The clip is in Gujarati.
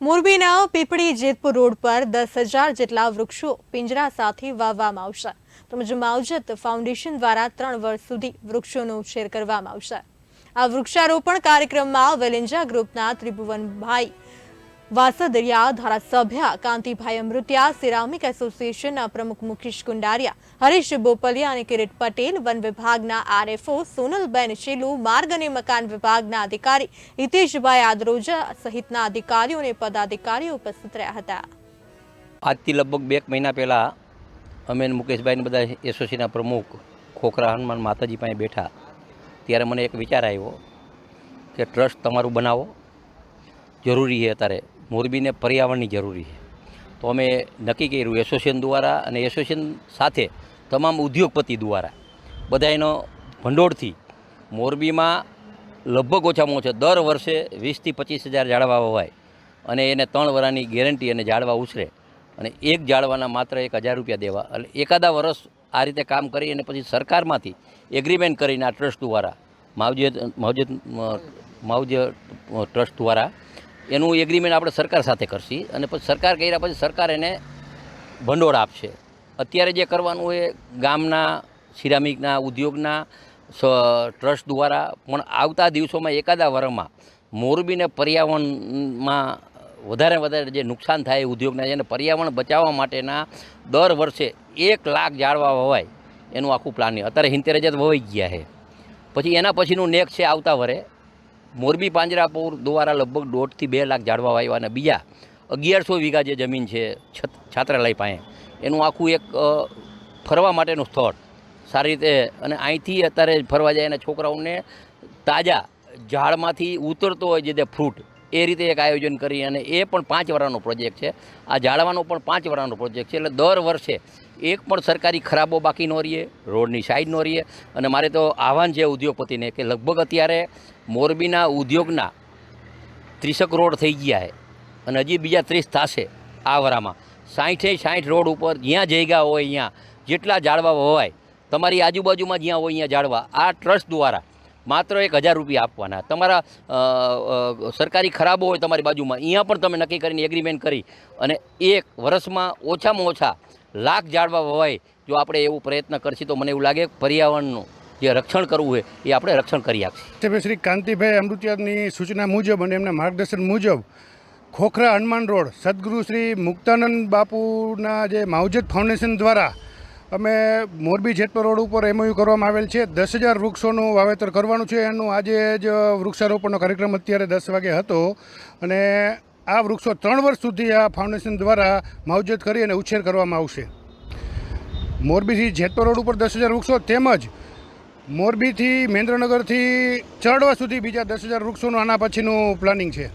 મોરબીના પીપળી જેતપુર રોડ પર દસ હજાર જેટલા વૃક્ષો પિંજરા સાથે વાવવામાં આવશે. તેમજ માવજત ફાઉન્ડેશન દ્વારા ત્રણ વર્ષ સુધી વૃક્ષોનો ઉછેર કરવામાં આવશે. આ વૃક્ષારોપણ કાર્યક્રમમાં વેલેન્જા ગ્રુપના ત્રિભુવનભાઈ વાસદરિયા ધારાસભ્ય કાંતિભાઈ અમૃતિયા, સિરામિક એસોસિએશનના પ્રમુખ મુકેશ કુંડારિયા, હરીશ બોપલિયા અને કિરીટ પટેલ વન વિભાગના આરએફઓ સોનલબેન શીલુ, માર્ગ અને મકાન વિભાગના અધિકારી હિતેશભાઈ આદરોજા સહિતના અધિકારીઓ અને પદાધિકારીઓ ઉપસ્થિત રહ્યા હતા. આજથી લગભગ બે મહિના પહેલાં અમે મુકેશભાઈને બધા એસોસિએશનના પ્રમુખ ખોખરા હનુમાન માતાજી પાસે બેઠા. ત્યારે મને એક વિચાર આવ્યો કે ટ્રસ્ટ તમારું બનાવો. જરૂરી છે અત્યારે. મોરબીને પર્યાવરણની જરૂરી છે. તો અમે નક્કી કર્યું એસોસિએશન દ્વારા અને એસોસિએશન સાથે તમામ ઉદ્યોગપતિ દ્વારા બધા એનો ભંડોળથી મોરબીમાં લગભગ ઓછામાં ઓછા દર વર્ષે વીસથી પચીસ હજાર ઝાડવા વવાય અને એને ત્રણ વરાની ગેરંટી અને ઝાડવા ઉછરે અને એક ઝાડવાના માત્ર એક હજાર રૂપિયા દેવા. એટલે એકાદા વર્ષ આ રીતે કામ કરી અને પછી સરકારમાંથી એગ્રીમેન્ટ કરીને આ ટ્રસ્ટ દ્વારા માવજત માવજત માવજ ટ્રસ્ટ દ્વારા એનું એગ્રીમેન્ટ આપણે સરકાર સાથે કરશી અને પછી સરકાર કર્યા પછી સરકાર એને ભંડોળ આપશે. અત્યારે જે કરવાનું એ ગામના, સિરામિકના, ઉદ્યોગના ટ્રસ્ટ દ્વારા પણ આવતા દિવસોમાં એકાદા વર્ષમાં મોરબીને પર્યાવરણમાં વધારે વધારે જે નુકસાન થાય ઉદ્યોગના એને પર્યાવરણ બચાવવા માટેના દર વર્ષે એક લાખ ઝાડવા વવાય એનું આખું પ્લાનિંગ અત્યારે હિંતેર હજાર વવાઈ ગયા છે. પછી એના પછીનું નેક્સ્ટ છે આવતા વરે મોરબી પાંજરાપુર દ્વારા લગભગ દોઢથી બે લાખ ઝાડવા વાવ્યા અને બીજા અગિયારસો વીઘા જે જમીન છે, છત- છાત્રાલય પાસે. એનું આખું એક ફરવા માટેનું સ્થળ. સારી રીતે અને અહીંથી અત્યારે ફરવા જાય અને છોકરાઓને તાજા ઝાડમાંથી ઉતરતો હોય જે તે ફ્રૂટ એ રીતે એક આયોજન કરી અને એ પણ પાંચ વર્ષનો પ્રોજેક્ટ છે. આ જાળવાનો પણ પાંચ વર્ષનો પ્રોજેક્ટ છે. એટલે દર વર્ષે એક પણ સરકારી ખરાબો બાકી ન રહીએ, રોડની સાઈડ ન રહીએ. અને મારે તો આહવાન છે ઉદ્યોગપતિને કે લગભગ અત્યારે મોરબીના ઉદ્યોગના ત્રીસક રોડ થઈ ગયા છે અને હજી બીજા ત્રીસ થશે આ વરામાં. સાઠે સાઠ રોડ ઉપર જ્યાં જગ્યા હોય ત્યાં જેટલા ઝાડવા વવાય તમારી આજુબાજુમાં જ્યાં હોય અહીંયા ઝાડવા આ ટ્રસ્ટ દ્વારા માત્ર એક હજાર રૂપિયા આપવાના. તમારા સરકારી ખરાબો હોય તમારી બાજુમાં અહીંયા પણ તમે નક્કી કરીને એગ્રીમેન્ટ કરી. અને એક વર્ષમાં ઓછામાં ઓછા લાખ ઝાડવા વવાય, જો આપણે એવું પ્રયત્ન કરશી તો મને એવું લાગે પર્યાવરણનું જે રક્ષણ કરવું હોય, એ આપણે રક્ષણ કરી આપીશું. શ્રી કાંતિભાઈ અમૃતિયાની સૂચના મુજબ અને એમના માર્ગદર્શન મુજબ ખોખરા હનુમાન રોડ, સદગુરુ શ્રી મુક્તાનંદ બાપુના જે માવજત ફાઉન્ડેશન દ્વારા અમે મોરબી જેતપુર રોડ ઉપર એમઓયુ કરવામાં આવેલ છે. દસ હજાર વૃક્ષોનું વાવેતર કરવાનું છે. એનું આજે જ વૃક્ષારોપણનો કાર્યક્રમ અત્યારે દસ વાગે હતો અને આ વૃક્ષો ત્રણ વર્ષ સુધી આ ફાઉન્ડેશન દ્વારા માવજત કરી અને ઉછેર કરવામાં આવશે. મોરબીથી જેતપર રોડ ઉપર દસ હજાર વૃક્ષો તેમજ મોરબીથી મહેન્દ્રનગરથી ચરડવા સુધી બીજા દસ હજાર વૃક્ષોનું આના પછીનું પ્લાનિંગ છે.